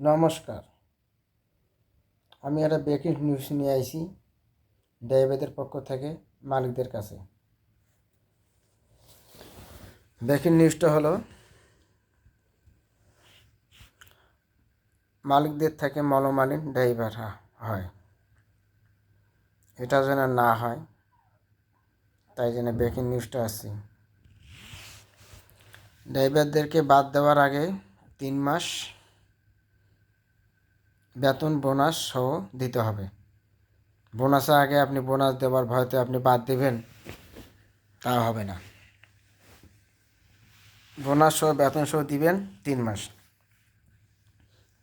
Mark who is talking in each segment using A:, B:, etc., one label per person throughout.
A: নমস্কার। আমি একটা ব্রেকিং নিউজ নিয়ে আইছি ড্রাইভারদের পক্ষ থেকে মালিকদের কাছে। ব্রেকিং নিউজটা হলো, মালিকদের থেকে মলমালিন ড্রাইভার হয়। এটা যেন না হয়, তাই জন্য ব্রেকিং নিউজটা আসছি। ড্রাইভারদেরকে বাদ দেওয়ার আগে তিন মাস বেতন বোনাস সহ দিতে হবে। বোনাসের আগে আপনি বোনাস দেওয়ার ভয়তে আপনি বাদ দেবেন, তা হবে না। বোনাস সহ, বেতন সহ দিবেন তিন মাস।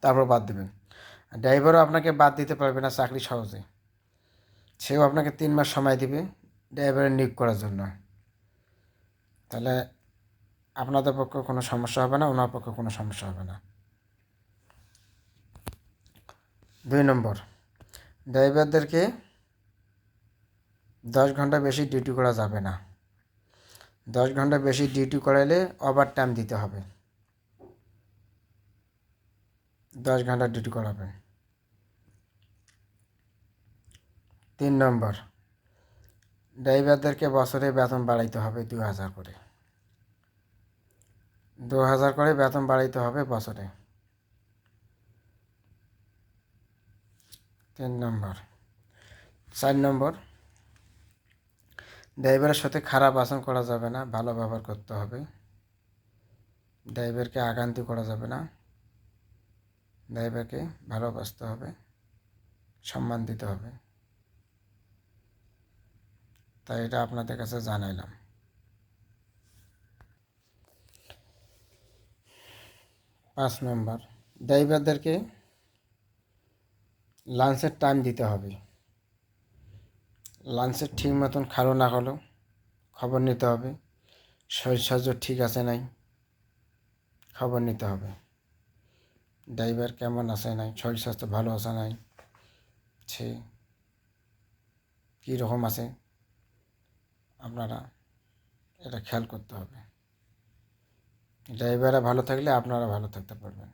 A: তারপর বাদ দেবেন। ড্রাইভারও আপনাকে বাদ দিতে পারবে না চাকরি সহজে। সেও আপনাকে তিন মাস সময় দিবে ড্রাইভারের নিয়োগ করার জন্য। তাহলে আপনাদের পক্ষে কোনো সমস্যা হবে না, ওনার পক্ষে কোনো সমস্যা হবে না। দুই নম্বর, ড্রাইভারদেরকে দশ ঘণ্টা বেশি ডিউটি করা যাবে না। দশ ঘণ্টা বেশি ডিউটি করাইলে ওভার টাইম দিতে হবে। দশ ঘণ্টা ডিউটি করাবেন। তিন নম্বর, ড্রাইভারদেরকে বছরে বেতন বাড়াইতে হবে দু হাজার করে। দু হাজার করে বেতন বাড়াইতে হবে বছরে। তিন নম্বর। চার নম্বর, ড্রাইভারের সাথে খারাপ আচরণ করা যাবে না, ভালো ব্যবহার করতে হবে। ড্রাইভারকে আগান্তি করা যাবে না, ড্রাইভারকে ভালোবাসতে হবে, সম্মান দিতে হবে। তাই এটা আপনাদের কাছে জানাইলাম। পাঁচ নম্বর, ড্রাইভারদেরকে লাঞ্চের টাইম দিতে হবে। লাঞ্চের ঠিক মতন খালো না হলো, খবর নিতে হবে। শরীর স্বাস্থ্য ঠিক আছে নাই, খবর নিতে হবে। ড্রাইভার কেমন আছে নাই, শরীর স্বাস্থ্য ভালো আছে নাই সে কীরকম আছে, আপনারা এটা খেয়াল করতে হবে। ড্রাইভাররা ভালো থাকলে আপনারা ভালো থাকতে পারবেন।